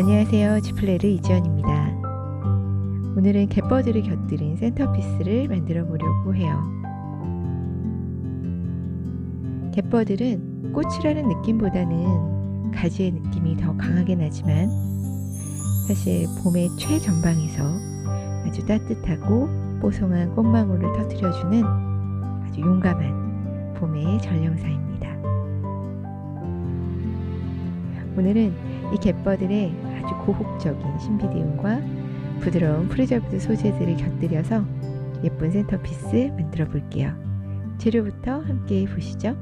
안녕하세요. 지플레르 이지연입니다. 오늘은 갯버드를 곁들인 센터피스를 만들어 보려고 해요. 갯버들은 꽃이라는 느낌보다는 가지의 느낌이 더 강하게 나지만 사실 봄의 최전방에서 아주 따뜻하고 뽀송한 꽃망울을 터뜨려주는 아주 용감한 봄의 전령사입니다. 오늘은 이 갯버들의 아주 고혹적인 신비디움과 부드러운 프리저브드 소재들을 곁들여서 예쁜 센터피스 만들어 볼게요. 재료부터 함께 보시죠.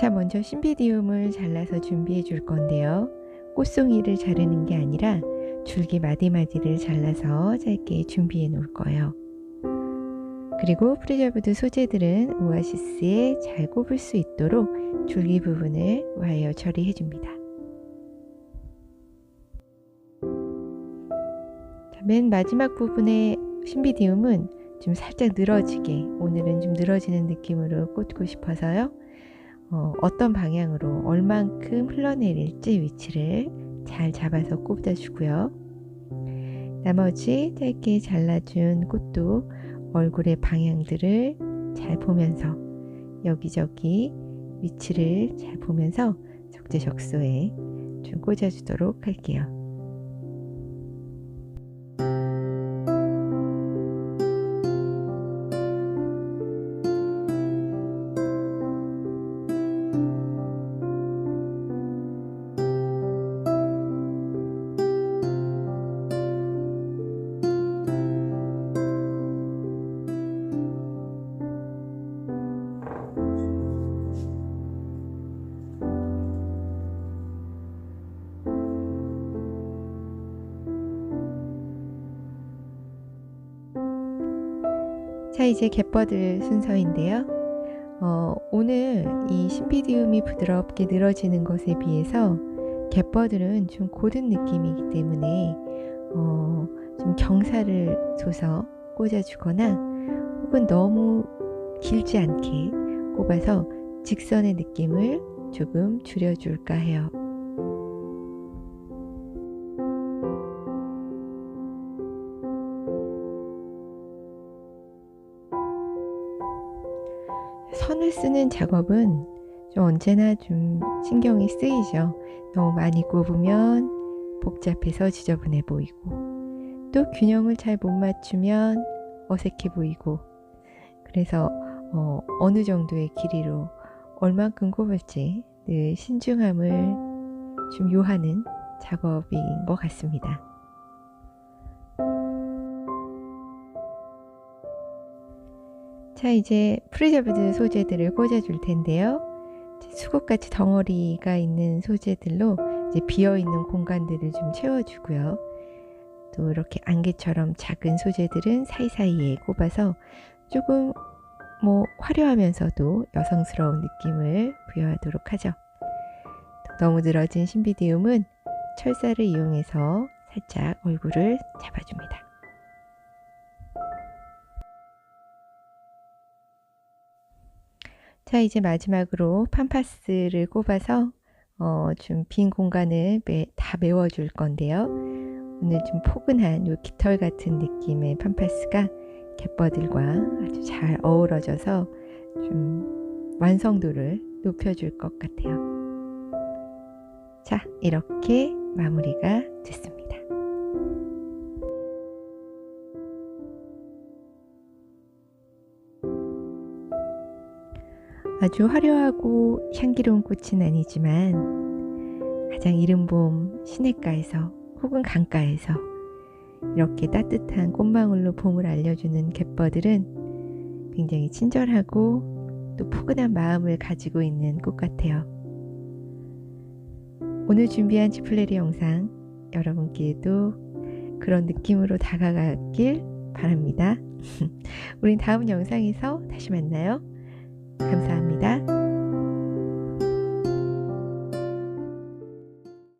자, 먼저 신비디움을 잘라서 준비해 줄 건데요. 꽃송이를 자르는 게 아니라 줄기 마디마디를 잘라서 짧게 준비해 놓을 거예요. 그리고 프리저브드 소재들은 오아시스에 잘 꼽을 수 있도록 줄기 부분을 와이어 처리해 줍니다. 맨 마지막 부분의 신비디움은 좀 살짝 늘어지게 오늘은 좀 늘어지는 느낌으로 꽂고 싶어서요. 어, 어떤 방향으로 얼만큼 흘러내릴지 위치를 잘 잡아서 꼽아주고요. 나머지 짧게 잘라준 꽃도 얼굴의 방향들을 잘 보면서 여기저기 위치를 잘 보면서 적재적소에 좀 꽂아주도록 할게요. 자, 이제 갯버들 순서인데요. 어, 오늘 이 신비디움이 부드럽게 늘어지는 것에 비해서 갯버들은 좀 고든 느낌이기 때문에 어, 좀 경사를 둬서 꽂아주거나 혹은 너무 길지 않게 꼽아서 직선의 느낌을 조금 줄여줄까 해요. 선을 쓰는 작업은 좀 언제나 좀 신경이 쓰이죠. 너무 많이 꼽으면 복잡해서 지저분해 보이고 또 균형을 잘 못 맞추면 어색해 보이고 그래서 어, 어느 정도의 길이로 얼만큼 꼽을지 늘 신중함을 좀 요하는 작업인 것 같습니다. 자 이제 프리저브드 소재들을 꽂아줄 텐데요. 수국같이 덩어리가 있는 소재들로 이제 비어있는 공간들을 좀 채워주고요. 또 이렇게 안개처럼 작은 소재들은 사이사이에 꼽아서 조금 뭐 화려하면서도 여성스러운 느낌을 부여하도록 하죠. 너무 늘어진 신비디움은 철사를 이용해서 살짝 얼굴을 잡아줍니다. 자 이제 마지막으로 팜파스를 꼽아서 어, 좀 빈 공간을 매, 다 메워줄 건데요. 오늘 좀 포근한 요 깃털 같은 느낌의 팜파스가 갯버들과 아주 잘 어우러져서 좀 완성도를 높여줄 것 같아요. 자 이렇게 마무리가 됐습니다. 아주 화려하고 향기로운 꽃은 아니지만 가장 이른 봄 시냇가에서 혹은 강가에서 이렇게 따뜻한 꽃망울로 봄을 알려주는 갯버들은 굉장히 친절하고 또 포근한 마음을 가지고 있는 꽃 같아요. 오늘 준비한 지플레리 영상 여러분께도 그런 느낌으로 다가가길 바랍니다. 우린 다음 영상에서 다시 만나요. 감사합니다.